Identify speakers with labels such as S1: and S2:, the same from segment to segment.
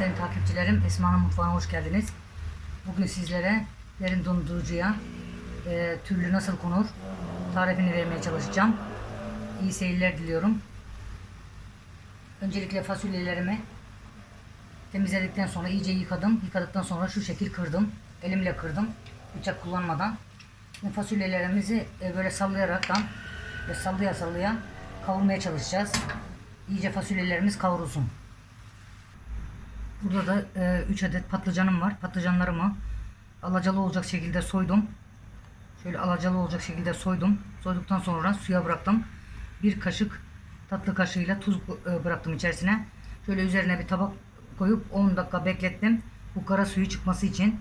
S1: sayın takipçilerim. Esma'nın mutfağına hoş geldiniz. Bugün sizlere derin dondurucuya e, türlü nasıl konur tarifini vermeye çalışacağım. İyi seyirler diliyorum. Öncelikle fasulyelerimi temizledikten sonra iyice yıkadım. Yıkadıktan sonra şu şekil kırdım. Elimle kırdım. Bıçak kullanmadan. Şimdi fasulyelerimizi e, böyle sallayaraktan ve sallaya sallaya kavurmaya çalışacağız. İyice fasulyelerimiz kavrulsun. Burada da 3 adet patlıcanım var. Patlıcanlarımı alacalı olacak şekilde soydum. Şöyle alacalı olacak şekilde soydum. Soyduktan sonra suya bıraktım. Bir kaşık tatlı kaşığıyla tuz e, bıraktım içerisine. Şöyle üzerine bir tabak koyup 10 dakika beklettim. Bu kara suyu çıkması için.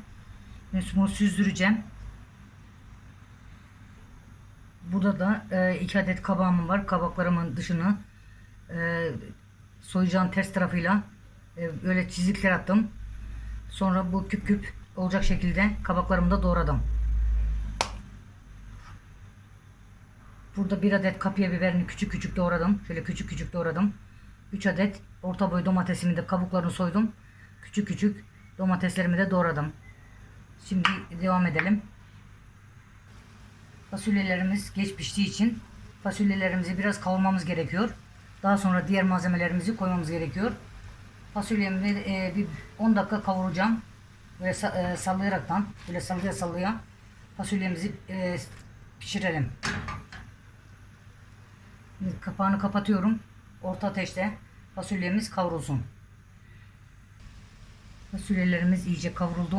S1: Şimdi bunu süzdüreceğim. Burada da 2 adet kabağım var. Kabaklarımın dışını e, soyacağın ters tarafıyla e, böyle çizikler attım. Sonra bu küp küp olacak şekilde kabaklarımı da doğradım. Burada bir adet kapya biberini küçük küçük doğradım. Şöyle küçük küçük doğradım. 3 adet orta boy domatesimi de kabuklarını soydum. Küçük küçük domateslerimi de doğradım. Şimdi devam edelim. Fasulyelerimiz geç piştiği için fasulyelerimizi biraz kavurmamız gerekiyor. Daha sonra diğer malzemelerimizi koymamız gerekiyor. Fasulyemi e, bir 10 dakika kavuracağım. Böyle e, sallayaraktan, böyle sallaya sallaya fasulyemizi e, pişirelim. Kapağını kapatıyorum. Orta ateşte fasulyemiz kavrulsun. Fasulyelerimiz iyice kavruldu.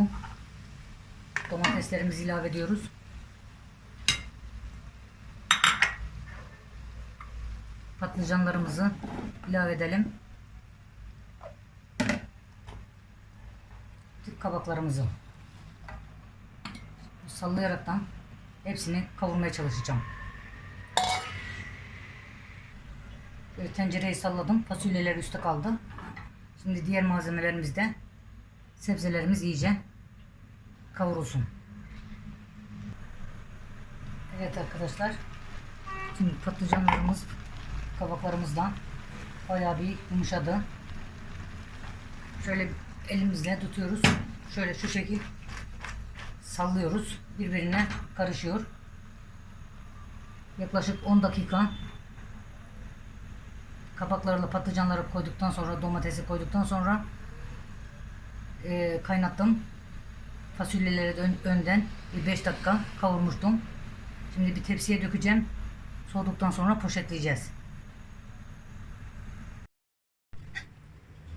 S1: Domateslerimizi ilave ediyoruz. Patlıcanlarımızı ilave edelim. Kabaklarımızı sallayaraktan hepsini kavurmaya çalışacağım. Böyle tencereyi salladım. Fasulyeler üstte kaldı. Şimdi diğer malzemelerimizde sebzelerimiz iyice kavrulsun. Evet arkadaşlar. Şimdi patlıcanlarımız kabaklarımızdan bayağı bir yumuşadı. Şöyle elimizle tutuyoruz. Şöyle şu şekil sallıyoruz. Birbirine karışıyor. Yaklaşık 10 dakika kabaklarla patlıcanları koyduktan sonra domatesi koyduktan sonra e, kaynattım. Fasulyeleri de ön, önden bir 5 dakika kavurmuştum. Şimdi bir tepsiye dökeceğim. Soğuduktan sonra poşetleyeceğiz.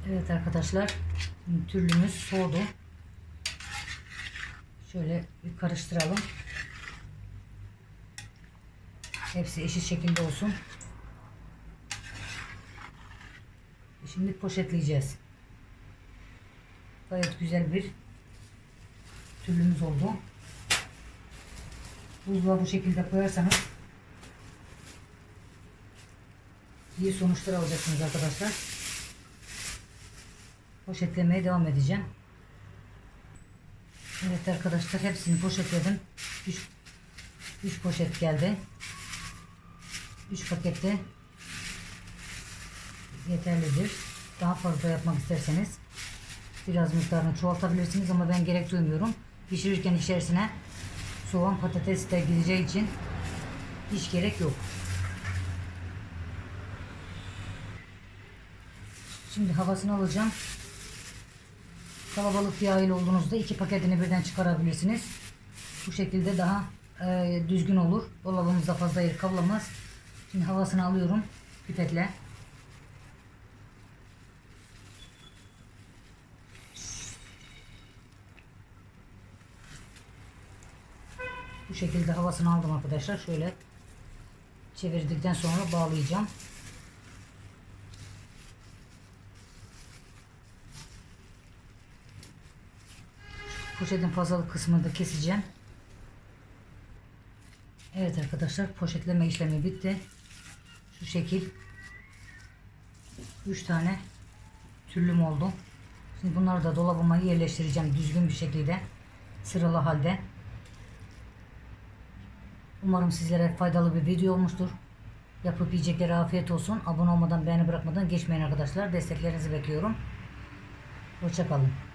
S1: Evet arkadaşlar türlümüz soğudu. Şöyle bir karıştıralım. Hepsi eşit şekilde olsun. Şimdi poşetleyeceğiz. Gayet güzel bir türlümüz oldu. Buzluğa bu şekilde koyarsanız iyi sonuçlar alacaksınız arkadaşlar poşetlemeye devam edeceğim. Evet arkadaşlar hepsini poşetledim. 3 3 poşet geldi. 3 pakette yeterlidir. Daha fazla yapmak isterseniz biraz miktarını çoğaltabilirsiniz ama ben gerek duymuyorum. Pişirirken içerisine soğan patates de gideceği için hiç gerek yok. Şimdi havasını alacağım. Kalabalık bir aile olduğunuzda iki paketini birden çıkarabilirsiniz. Bu şekilde daha e, düzgün olur. Dolabımızda fazla yer kaplamaz. Şimdi havasını alıyorum pipetle. Bu şekilde havasını aldım arkadaşlar. Şöyle çevirdikten sonra bağlayacağım. Poşetin fazlalık kısmını da keseceğim. Evet arkadaşlar poşetleme işlemi bitti. Şu şekil 3 tane türlüm oldu. Şimdi bunları da dolabıma yerleştireceğim düzgün bir şekilde sıralı halde. Umarım sizlere faydalı bir video olmuştur. Yapıp yiyeceklere afiyet olsun. Abone olmadan beğeni bırakmadan geçmeyin arkadaşlar. Desteklerinizi bekliyorum. Hoşça kalın.